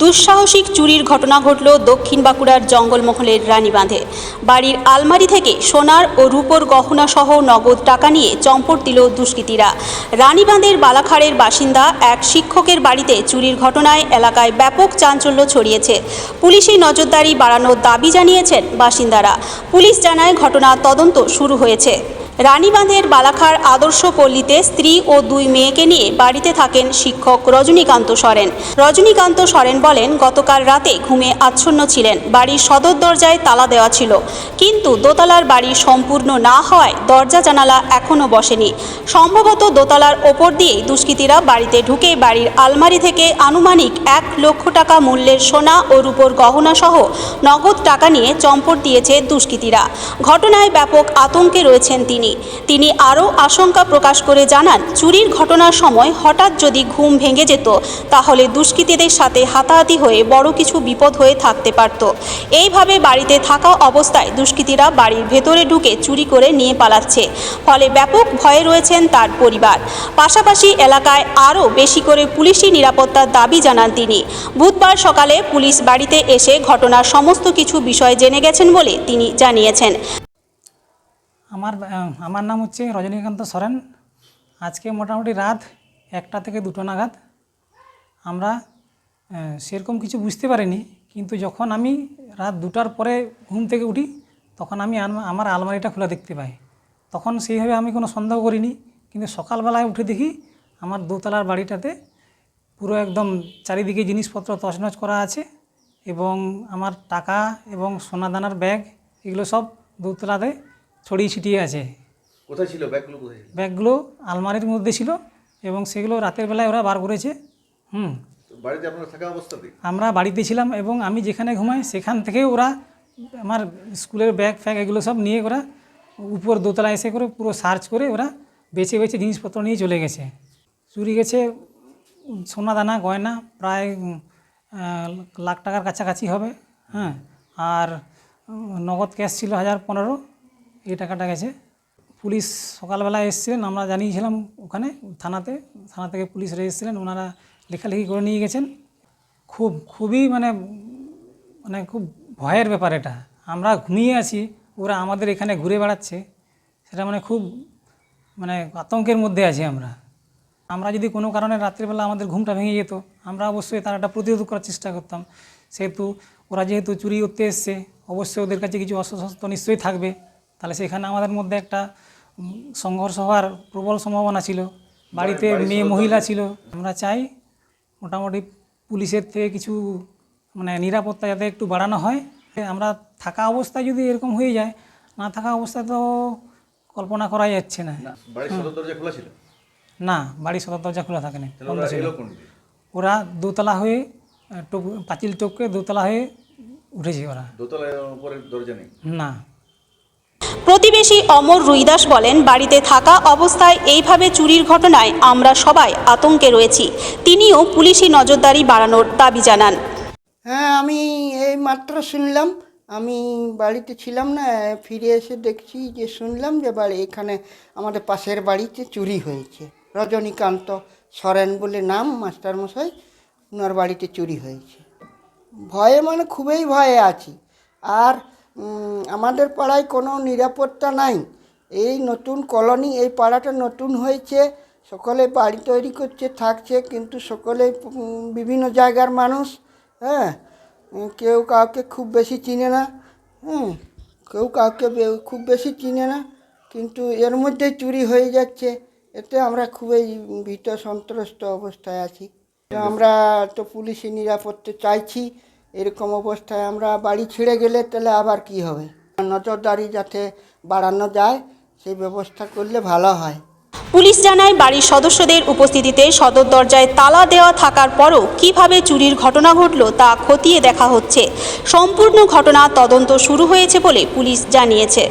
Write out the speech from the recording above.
দুঃসাহসিক চুরির ঘটনা ঘটল দক্ষিণ বাঁকুড়ার জঙ্গলমহলের রানীবাঁধে। বাড়ির আলমারি থেকে সোনার ও রূপোর গহনা সহ নগদ টাকা নিয়ে চম্পট দিল দুষ্কৃতীরা। রানীবাঁধের বালাখাড়ের বাসিন্দা এক শিক্ষকের বাড়িতে চুরির ঘটনায় এলাকায় ব্যাপক চাঞ্চল্য ছড়িয়েছে। পুলিশি নজরদারি বাড়ানোর দাবি জানিয়েছেন বাসিন্দারা। পুলিশ জানায় ঘটনা তদন্ত শুরু হয়েছে। রানীবাঁধের বালাখার আদর্শ পল্লীতে স্ত্রী ও দুই মেয়েকে নিয়ে বাড়িতে থাকেন শিক্ষক রজনীকান্ত সরেন। রজনীকান্ত সরেন বলেন, গতকাল রাতে ঘুমে আচ্ছন্ন ছিলেন। বাড়ির সদর দরজায় তালা দেওয়া ছিল। কিন্তু দোতলার বাড়ি সম্পূর্ণ না হওয়ায় দরজা জানালা এখনও বসেনি। সম্ভবত দোতলার ওপর দিয়েই দুষ্কৃতীরা বাড়িতে ঢুকে বাড়ির আলমারি থেকে আনুমানিক এক লক্ষ টাকা মূল্যের সোনা ও রূপোর গহনা সহ নগদ টাকা নিয়ে চম্পট দিয়েছে দুষ্কৃতীরা। ঘটনায় ব্যাপক আতঙ্কে রয়েছেন তিনি। তিনি আরও আশঙ্কা প্রকাশ করে জানান, চুরির ঘটনার সময় হঠাৎ যদি ঘুম ভেঙে যেত, তাহলে দুষ্কৃতীদের সাথে হাতাহাতি হয়ে বড় কিছু বিপদ হয়ে থাকতে পারত। এইভাবে বাড়িতে থাকা অবস্থায় দুষ্কৃতীরা বাড়ির ভেতরে ঢুকে চুরি করে নিয়ে পালাচ্ছে। ফলে ব্যাপক ভয়ে রয়েছেন তার পরিবার। পাশাপাশি এলাকায় আরও বেশি করে পুলিশি নিরাপত্তার দাবি জানান তিনি। বুধবার সকালে পুলিশ বাড়িতে এসে ঘটনার সমস্ত কিছু বিষয় জেনে গেছেন বলে তিনি জানিয়েছেন। আমার আমার নাম হচ্ছে রজনীকান্ত সরেন। আজকে মোটামুটি রাত একটা থেকে দুটো নাগাদ আমরা সেরকম কিছু বুঝতে পারিনি, কিন্তু যখন আমি রাত দুটার পরে ঘুম থেকে উঠি, তখন আমি আমার আলমারিটা খোলা দেখতে পাই। তখন সেইভাবে আমি কোনো সন্দেহ করিনি, কিন্তু সকালবেলায় উঠে দেখি আমার দোতলার বাড়িটাতে পুরো একদম চারিদিকে জিনিসপত্র তছনছ করা আছে এবং আমার টাকা এবং সোনাদানার ব্যাগ, এগুলো সব দোতলাতে ছড়িয়ে ছিটিয়ে আছে। কোথায় ছিল? ব্যাগগুলো কোথায় ব্যাগগুলো আলমারির মধ্যে ছিল এবং সেগুলো রাতের বেলায় ওরা বার করেছে। হুম। বাড়িতে আপনারা থাকা অবস্থাতে? আমরা বাড়িতে ছিলাম এবং আমি যেখানে ঘুমাই সেখান থেকে ওরা আমার স্কুলের ব্যাগ ফ্যাগ এগুলো সব নিয়ে ওরা উপর দোতলা এসে করে পুরো সার্চ করে ওরা বেছে বেছে জিনিসপত্র নিয়ে চলে গেছে। চুরি গেছে সোনা দানা গয়না প্রায় লাখ টাকার কাছাকাছি হবে। হ্যাঁ। আর নগদ ক্যাশ ছিল হাজার পনেরো। এই টাকাটা গেছে। পুলিশ সকালবেলা এসেছিলেন, আমরা জানিয়েছিলাম ওখানে, থানাতে। থানা থেকে পুলিশরা এসেছিলেন, ওনারা লেখালেখি করে নিয়ে গেছেন। খুব, খুবই মানে মানে খুব ভয়ের ব্যাপার এটা। আমরা ঘুমিয়ে আছি, ওরা আমাদের এখানে ঘুরে বেড়াচ্ছে। সেটা মানে খুব মানে আতঙ্কের মধ্যে আছি আমরা। আমরা যদি কোনো কারণে রাত্রিবেলা আমাদের ঘুমটা ভেঙে যেত, আমরা অবশ্যই তার একটা প্রতিরোধ করার চেষ্টা করতাম। সেহেতু ওরা যেহেতু চুরি করতে এসছে, অবশ্যই ওদের কাছে কিছু অস্ত্রশস্ত্র নিশ্চয়ই থাকবে। তাহলে সেখানে আমাদের মধ্যে একটা সংঘর্ষ হওয়ার প্রবল সম্ভাবনা ছিল। বাড়িতে মেয়ে মহিলা ছিল। আমরা চাই মোটামুটি পুলিশের থেকে কিছু মানে নিরাপত্তা যাতে একটু বাড়ানো হয়। আমরা থাকা অবস্থায় যদি এরকম হয়ে যায় না থাকা অবস্থায় তো কল্পনা করাই যাচ্ছে না। না বাড়ির সদর দরজা খোলা থাকে না ওরা দোতলা হয়ে পাঁচিল টপকে দোতলা হয়ে উঠেছে ওরা। উপরের দরজা নেই? না প্রতিবেশী অমর রুইদাস বলেন, বাড়িতে থাকা অবস্থায় এইভাবে চুরির ঘটনায় আমরা সবাই আতঙ্কে রয়েছি। তিনিও পুলিশি নজরদারি বাড়ানোর দাবি জানান। হ্যাঁ আমি এই মাত্র শুনলাম। আমি বাড়িতে ছিলাম না, ফিরে এসে দেখছি যে শুনলাম যে বাড়ি এখানে আমাদের পাশের বাড়িতে চুরি হয়েছে। রজনীকান্ত সরেন বলে নাম মাস্টারমশাই ওনার বাড়িতে চুরি হয়েছে। ভয়ে মানে খুবই ভয়ে আছি। আর আমাদের পাড়ায় কোনো নিরাপত্তা নাই। এই নতুন কলোনি, এই পাড়াটা নতুন হয়েছে। সকলে বাড়ি তৈরি করছে, থাকছে, কিন্তু সকলে বিভিন্ন জায়গার মানুষ হ্যাঁ? কেউ কাউকে খুব বেশি চিনে না হ্যাঁ কেউ কাউকে খুব বেশি চিনে না, কিন্তু এর মধ্যে চুরি হয়ে যাচ্ছে। এতে আমরা খুবই ভীত, সন্ত্রস্ত অবস্থায় আছি। আমরা তো পুলিশি নিরাপত্তা চাইছি। এরকম অবস্থায় আমরা বাড়ি ছেড়ে গেলে তাহলে আবার কি হবে? নজরদারি যাতে বাড়ানো যায়, সেই ব্যবস্থা করলে ভালো হয়। পুলিশ জানায়, বাড়ির সদস্যদের উপস্থিতিতে সদর দরজায় তালা দেওয়া থাকার পরও কীভাবে চুরির ঘটনা ঘটল তা খতিয়ে দেখা হচ্ছে। সম্পূর্ণ ঘটনা তদন্ত শুরু হয়েছে বলে পুলিশ জানিয়েছে।